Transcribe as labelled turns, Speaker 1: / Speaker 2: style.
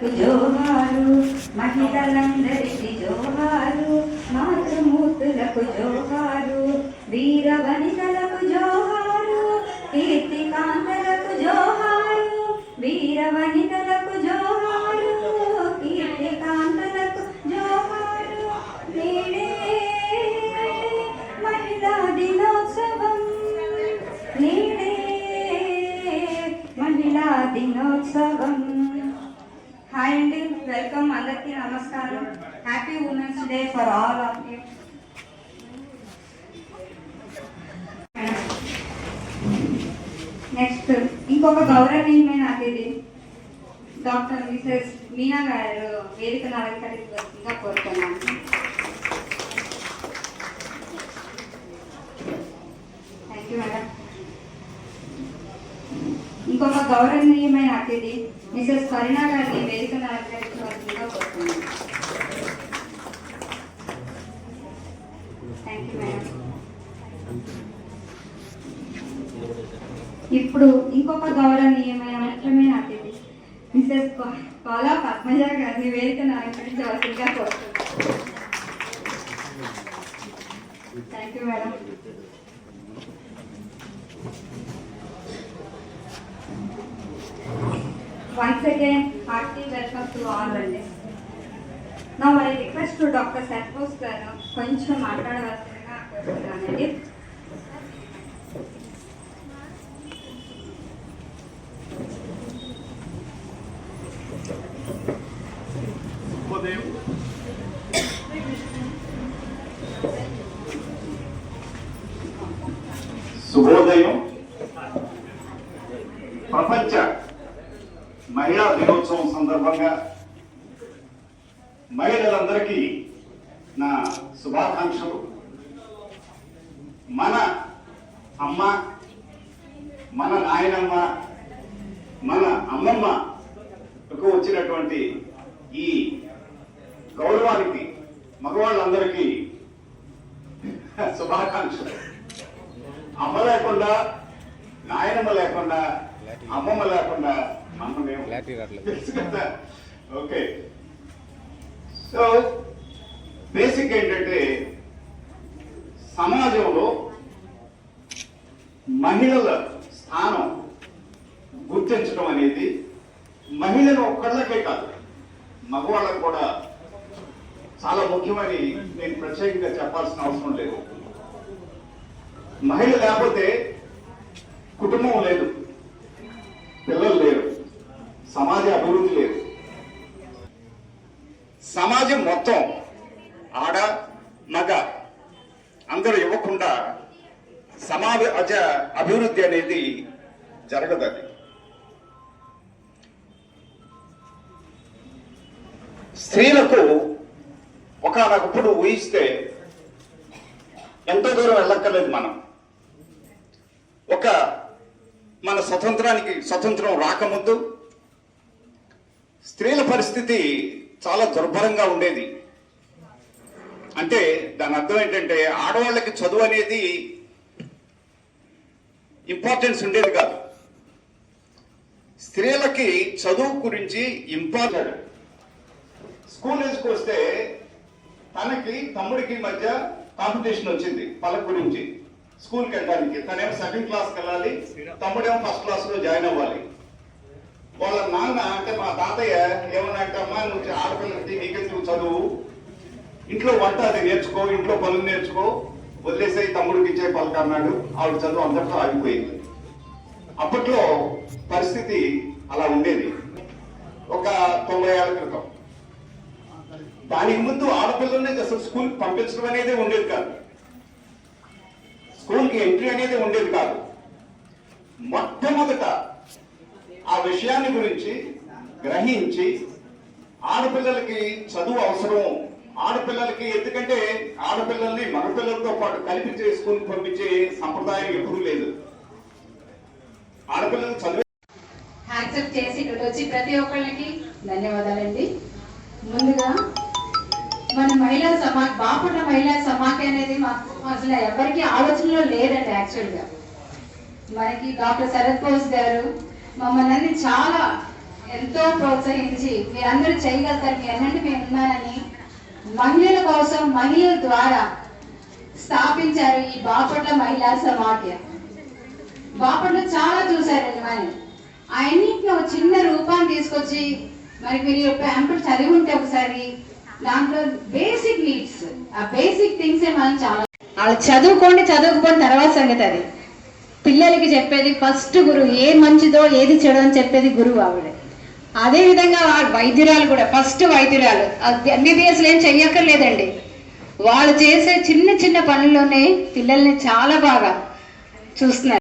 Speaker 1: జోహారు మహిళలందరికి జోహారు మాతృమూర్తులకు జోహారు Veera వనితలకు జోహారు కీర్తికాంతలకు జోహారు Veera వనితల and welcome అందరికీ నమస్కారం. Happy women's day for all of you next ఇంకొక గౌరవనీయమైన అతిథి డాక్టర్ మిసెస్ మీనా గారు వేదికను అలంకరించవలసిందిగా కోరుతున్నాను. థ్యాంక్ యూ మేడం ఇంకొక గౌరవనీయమైన అతిథి మిసెస్ పరిణా గారిని వేదికను అలంకరించవలసిందిగా కోరుతున్నాను థ్యాంక్ యూ మేడం ఇప్పుడు ఇంకొక గౌరవనీయమైన ముఖ్యమైన అతిథి మిసెస్ కాలా పద్మజ గారిని వేదికను అలంకరించవలసిందిగా కోరుతున్నాను thank you madam once again hearty welcome to all అండి now i request to doctor సర్పోస్ గారు కొంచెం మాట్లాడవలసిందిగా కోరుతున్నానండి
Speaker 2: శుభోదయం సందర్భంగా మహిళలందరికీ నా శుభాకాంక్షలు. మన అమ్మ మన నాయనమ్మ మన అమ్మమ్మకు వచ్చినటువంటి ఈ గౌరవానికి మగవాళ్ళందరికీ శుభాకాంక్షలు. అమ్మ లేకుండా నాయనమ్మ లేకుండా అమ్మమ్మ లేకుండా
Speaker 3: క్లారిటీ రావట్లేదు.
Speaker 2: ఓకే. సో బేసిక్ ఏంటంటే సమాజంలో మహిళల స్థానం గుర్తించడం అనేది మహిళలు ఒక్కళ్ళకే కాదు మగవాళ్ళకు కూడా చాలా ముఖ్యమని నేను ప్రత్యేకంగా చెప్పాల్సిన అవసరం లేదు. మహిళ లేకపోతే కుటుంబం లేదు పిల్లలు లేరు. సమాజ అభివృద్ధి లేదు. సమాజం మొత్తం ఆడ మగ అందరూ ఇవ్వకుండా సమాజ అభివృద్ధి అనేది జరగదు అది. స్త్రీలకు ఒకనొకప్పుడు ఊహిస్తే ఎంతో దూరం వెళ్ళక్కర్లేదు మనం. ఒక మన స్వతంత్రానికి స్వతంత్రం రాకముందు స్త్రీల పరిస్థితి చాలా దుర్భరంగా ఉండేది. అంటే దాని అర్థం ఏంటంటే ఆడవాళ్ళకి చదువు అనేది ఇంపార్టెన్స్ ఉండేది కాదు. స్త్రీలకి చదువు గురించి ఇంపార్టెంట్ స్కూల్ వస్తే తనకి తమ్ముడికి మధ్య కాంపిటీషన్ వచ్చింది పలక గురించి. స్కూల్కి వెళ్ళడానికి. తనేమో సెకండ్ క్లాస్కి వెళ్ళాలి తమ్ముడేమో ఫస్ట్ క్లాస్లో జాయిన్ అవ్వాలి. వాళ్ళ నాన్న అంటే మా తాతయ్య ఏమన్నా అంటే అమ్మా నువ్వు ఆడపిల్లకి నీకెందుకు చదువు ఇంట్లో వంట అది నేర్చుకో ఇంట్లో పనులు నేర్చుకో. వదిలేసే తమ్ముడికి ఇచ్చే పలక అన్నాడు ఆవిడ చదువు అందరితో ఆగిపోయింది. అప్పట్లో పరిస్థితి అలా ఉండేది. ఒక తొంభై ఏళ్ళ క్రితం. దానికి ముందు ఆడపిల్లల్ని అసలు స్కూల్ పంపించడం అనేది ఉండేది కాదు. స్కూల్కి ఎంట్రీ అనేది ఉండేది కాదు. మొట్టమొదట ఆ విషయాన్ని గురించి గ్రహించి ఆడపిల్లలకి చదువు అవసరం. ఆడపిల్లలకి ఎందుకంటే ఆడపిల్లల్ని మగపిల్లలతో పాటు కలిపి చేసుకుని పంపించే సంప్రదాయం ఎప్పుడూ లేదు. ఆడపిల్లలు చదువు
Speaker 4: యాక్సెప్ట్ చేసి ఇక్కడ వచ్చి ప్రతి ఒక్కళ్ళకి ధన్యవాదాలండి. ముందుగా మన మహిళా సమా బాపట్ల మహిళా సమాఖ్య అనేది మాకు అసలు ఎవరికి ఆలోచనలో లేదండి యాక్చువల్గా. మనకి డాక్టర్ శరత్ బోస్ గారు మమ్మల్ని అన్ని చాలా ఎంతో ప్రోత్సహించి మీరందరూ చేయగలుగుతారు మీ అన్నంటి మేము ఉన్నానని మహిళల కోసం మహిళల ద్వారా స్థాపించారు ఈ బాపట్ల మహిళా సమాఖ్య. బాపట్ల చాలా చూశారండి మరి అన్నింటిని ఒక చిన్న రూపాన్ని తీసుకొచ్చి మరి మీరు ప్యాంపుల్ చదివి ఉంటే ఒకసారి దాంట్లో బేసిక్ నీడ్స్ ఆ బేసిక్ థింగ్స్ మనం చాలా వాళ్ళు చదువుకోండి చదువుకోండి తర్వాత సంగతి అది. పిల్లలకి చెప్పేది ఫస్ట్ గురువు ఏ మంచిదో ఏది చెడు అని చెప్పేది గురువు ఆవిడ. అదే విధంగా వైద్యురాలు కూడా ఫస్ట్ వైద్యురాలు. ఎంబీబీఎస్లు ఏం చెయ్యక్కర్లేదండి. వాళ్ళు చేసే చిన్న చిన్న పనుల్లోనే పిల్లల్ని చాలా బాగా చూస్తున్నారు.